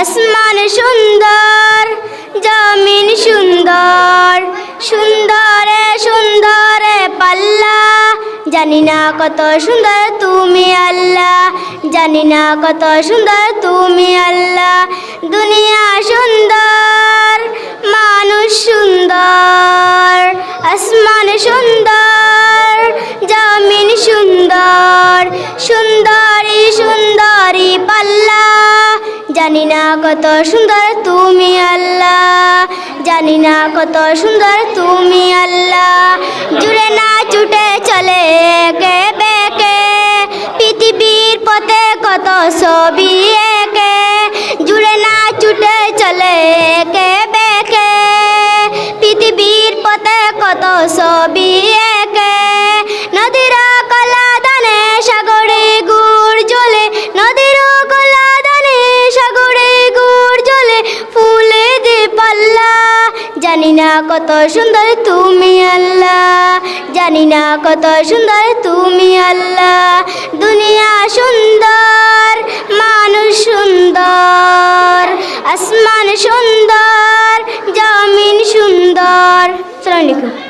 আসমান সুন্দর, জমিন সুন্দর, সুন্দরে সুন্দরে পাল্লা। জানি না কত সুন্দর তুমি আল্লাহ, জানি না কত সুন্দর তুমি আল্লাহ। দুনিয়া জানি না কত সুন্দর তুমি আল্লাহ। জানি না কত সুন্দর তুমি আল্লাহ। জুড়ে না ছুটে চলে কে বেকে। পৃথিবীর পথে কত ছবি একে। জুড়ে না ছুটে চলে কে বেকে। পৃথিবীর পথে কত ছবি কত সুন্দর তুমি আল্লাহ। জানি না কত সুন্দর তুমি আল্লাহ। দুনিয়া সুন্দর, মানুষ সুন্দর, আসমান সুন্দর, জমিন সুন্দর। সালামালাইকুম